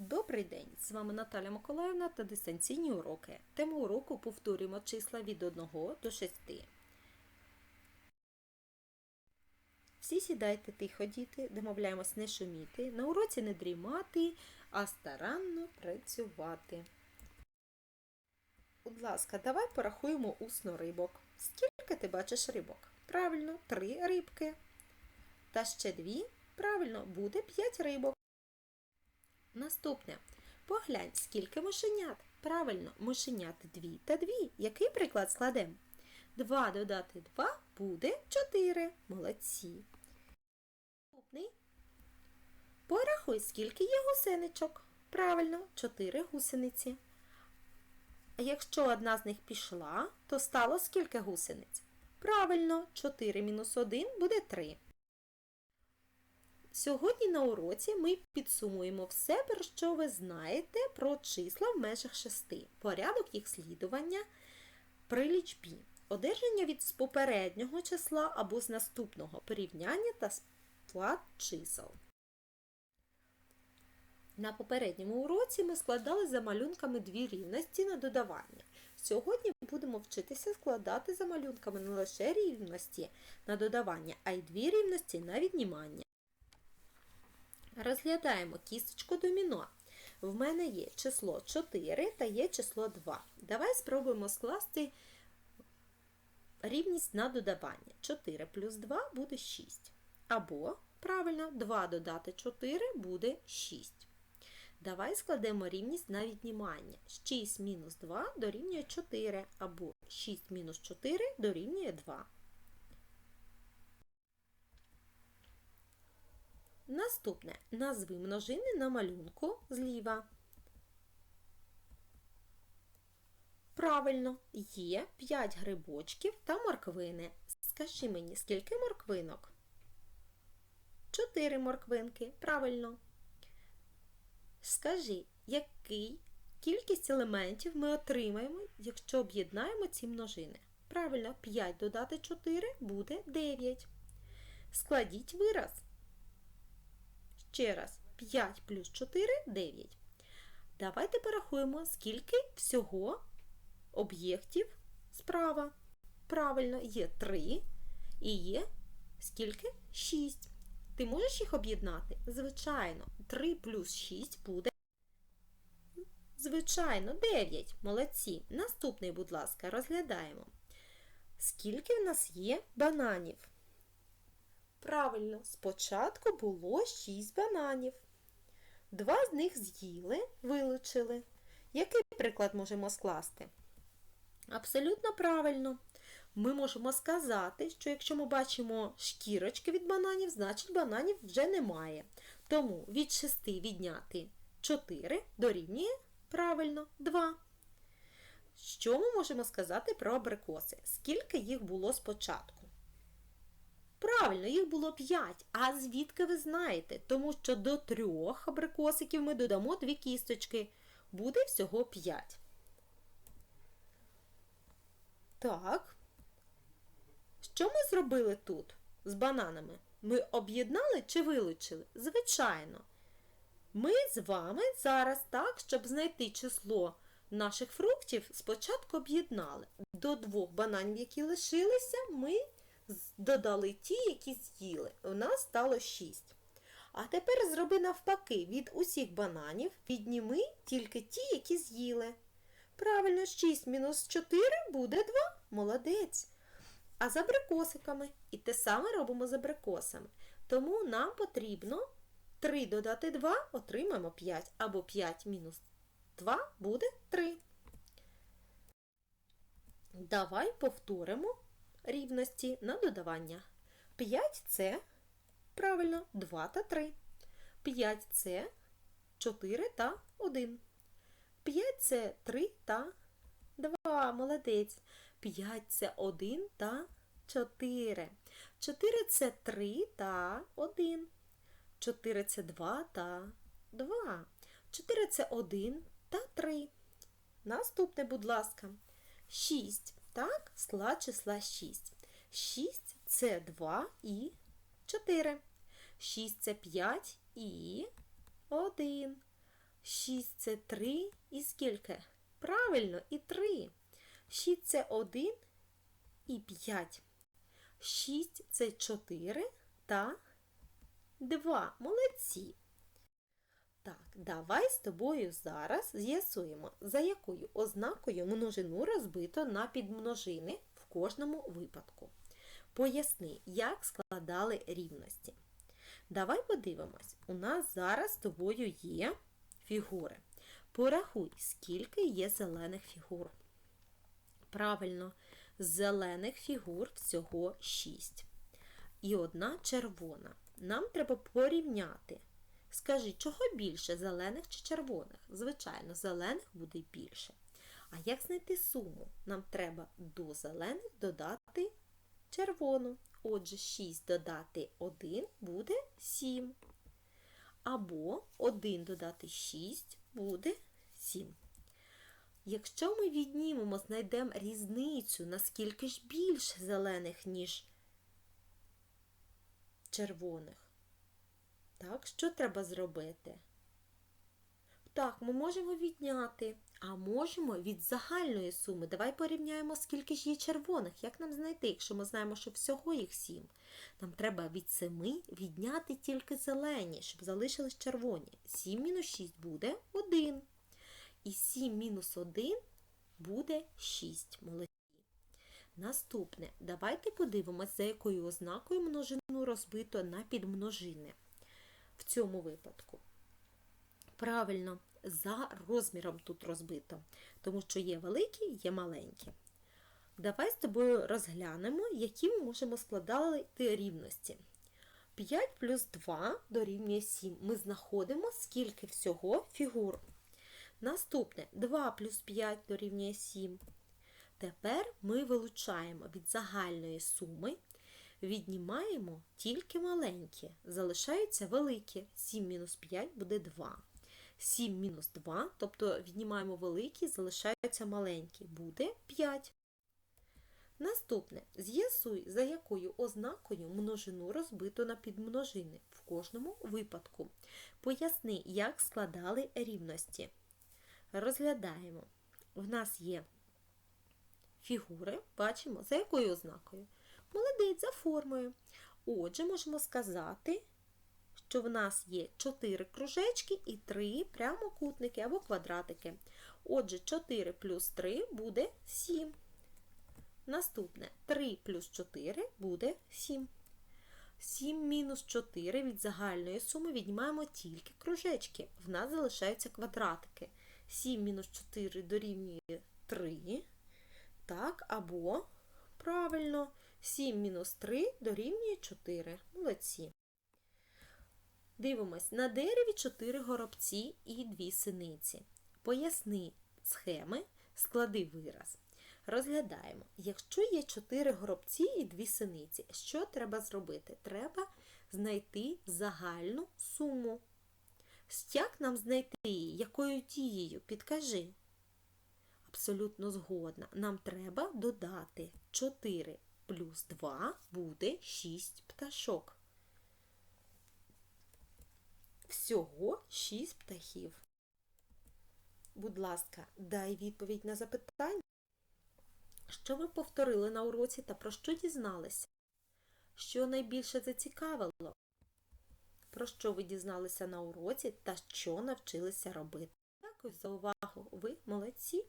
Добрий день! З вами Наталя Миколаївна та дистанційні уроки. Тему уроку повторюємо числа від 1 до 6. Всі сідайте тихо, діти, домовляємось не шуміти, на уроці не дрімати, а старанно працювати. Будь ласка, давай порахуємо усно рибок. Скільки ти бачиш рибок? Правильно, три рибки. Та ще дві. Правильно, буде п'ять рибок. Наступне. Поглянь, скільки мишенят. Правильно, мишенят дві та дві. Який приклад складемо? 2 додати 2 буде 4. Молодці. Наступний. Порахуй, скільки є гусеничок. Правильно, 4 гусениці. А якщо одна з них пішла, то стало скільки гусениць? Правильно, 4 мінус 1 буде 3. Сьогодні на уроці ми підсумуємо все, про що ви знаєте про числа в межах шести, порядок їх слідування при лічбі, одержання від з попереднього числа або з наступного порівняння та склад чисел. На попередньому уроці ми складали за малюнками дві рівності на додавання. Сьогодні будемо вчитися складати за малюнками не лише рівності на додавання, а й дві рівності на віднімання. Розглядаємо кісточку доміно. В мене є число 4 та є число 2. Давай спробуємо скласти рівність на додавання. 4 плюс 2 буде 6. Або, правильно, 2 додати 4 буде 6. Давай складемо рівність на віднімання. 6 мінус 2 дорівнює 4, або 6 мінус 4 дорівнює 2. Наступне. Назви множини на малюнку зліва. Правильно, є 5 грибочків та морквини. Скажи мені, скільки морквинок? 4 морквинки. Правильно. Скажи, який кількість елементів ми отримаємо, якщо об'єднаємо ці множини? Правильно, 5 додати 4 буде 9. Складіть вираз. Ще раз, 5 плюс 4 9. Давайте порахуємо, скільки всього об'єктів справа. Правильно, є 3 і є скільки? 6. Ти можеш їх об'єднати? Звичайно, 3 плюс 6 буде. Звичайно, 9. Молодці. Наступний, будь ласка, розглядаємо. Скільки в нас є бананів? Правильно, спочатку було 6 бананів. Два з них з'їли, вилучили. Який приклад можемо скласти? Абсолютно правильно. Ми можемо сказати, що якщо ми бачимо шкірочки від бананів, значить бананів вже немає. Тому від 6 відняти 4 дорівнює правильно 2. Що ми можемо сказати про абрикоси? Скільки їх було спочатку? Правильно, їх було 5. А звідки ви знаєте? Тому що до трьох абрикосиків ми додамо дві кісточки. Буде всього 5. Так. Що ми зробили тут з бананами? Ми об'єднали чи вилучили? Звичайно. Ми з вами зараз так, щоб знайти число наших фруктів, спочатку об'єднали. До двох бананів, які лишилися, ми додали ті, які з'їли. У нас стало 6. А тепер зроби навпаки, від усіх бананів відніми тільки ті, які з'їли. Правильно, 6 мінус 4 буде 2. Молодець. А з абрикосиками. І те саме робимо з абрикосами. Тому нам потрібно 3 додати 2, отримаємо 5. Або 5 мінус 2 буде 3. Давай повторимо рівності на додавання. 5 це, правильно, 2 та 3. 5 це 4 та 1. 5 це 3 та 2. Молодець. 5 це 1 та 4. 4 це 3 та 1. 4 це 2 та 2. 4 це 1 та 3. Наступне, будь ласка, 6. Так, склад числа 6. 6 це 2 і 4. 6 це 5 і 1. 6 це 3 і скільки? Правильно, і 3. 6 це 1 і 5. 6 це 4 та 2. Молодці. Так, давай з тобою зараз з'ясуємо, за якою ознакою множину розбито на підмножини в кожному випадку. Поясни, як складали рівності. Давай подивимось, у нас зараз з тобою є фігури. Порахуй, скільки є зелених фігур. Правильно, зелених фігур всього 6. І одна червона. Нам треба порівняти. Скажи, чого більше зелених чи червоних? Звичайно, зелених буде більше. А як знайти суму? Нам треба до зелених додати червону. Отже, 6 додати 1 буде 7. Або 1 додати 6 буде 7. Якщо ми віднімемо, знайдемо різницю, наскільки ж більше зелених, ніж червоних. Так, що треба зробити? Так, ми можемо відняти, а можемо від загальної суми. Давай порівняємо, скільки ж є червоних. Як нам знайти, якщо ми знаємо, що всього їх 7? Нам треба від 7 відняти тільки зелені, щоб залишились червоні. 7 мінус 6 буде 1. І 7 мінус 1 буде 6. Молодці. Наступне. Давайте подивимося, за якою ознакою множину розбито на підмножини в цьому випадку. Правильно, за розміром тут розбито, тому що є великі, є маленькі. Давай з тобою розглянемо, які ми можемо складати рівності. 5 плюс 2 дорівнює 7. Ми знаходимо, скільки всього фігур. Наступне 2 плюс 5 дорівнює 7. Тепер ми вилучаємо від загальної суми, віднімаємо тільки маленькі, залишаються великі. 7 мінус 5 буде 2. 7 мінус 2, тобто віднімаємо великі, залишаються маленькі, буде 5. Наступне. З'ясуй, за якою ознакою множину розбито на підмножини в кожному випадку. Поясни, як складали рівності. Розглядаємо. В нас є фігури, бачимо, за якою ознакою? Молодець за формою. Отже, можемо сказати, що в нас є 4 кружечки і 3 прямокутники або квадратики. Отже, 4 плюс 3 буде 7. Наступне 3 плюс 4 буде 7. 7 мінус 4 від загальної суми віднімаємо тільки кружечки. В нас залишаються квадратики. 7 мінус 4 дорівнює 3. Так, або, правильно, 7 мінус 3 дорівнює 4. Молодці. Дивимось, на дереві 4 горобці і 2 синиці. Поясни схеми, склади вираз. Розглядаємо, якщо є 4 горобці і 2 синиці, що треба зробити? Треба знайти загальну суму. Як нам знайти її? Якою дією? Підкажи. Абсолютно згодна. Нам треба додати 4 плюс 2 буде 6 пташок. Всього 6 птахів. Будь ласка, дай відповідь на запитання. Що ви повторили на уроці та про що дізналися? Що найбільше зацікавило? Про що ви дізналися на уроці та що навчилися робити? Дякую за увагу! Ви молодці!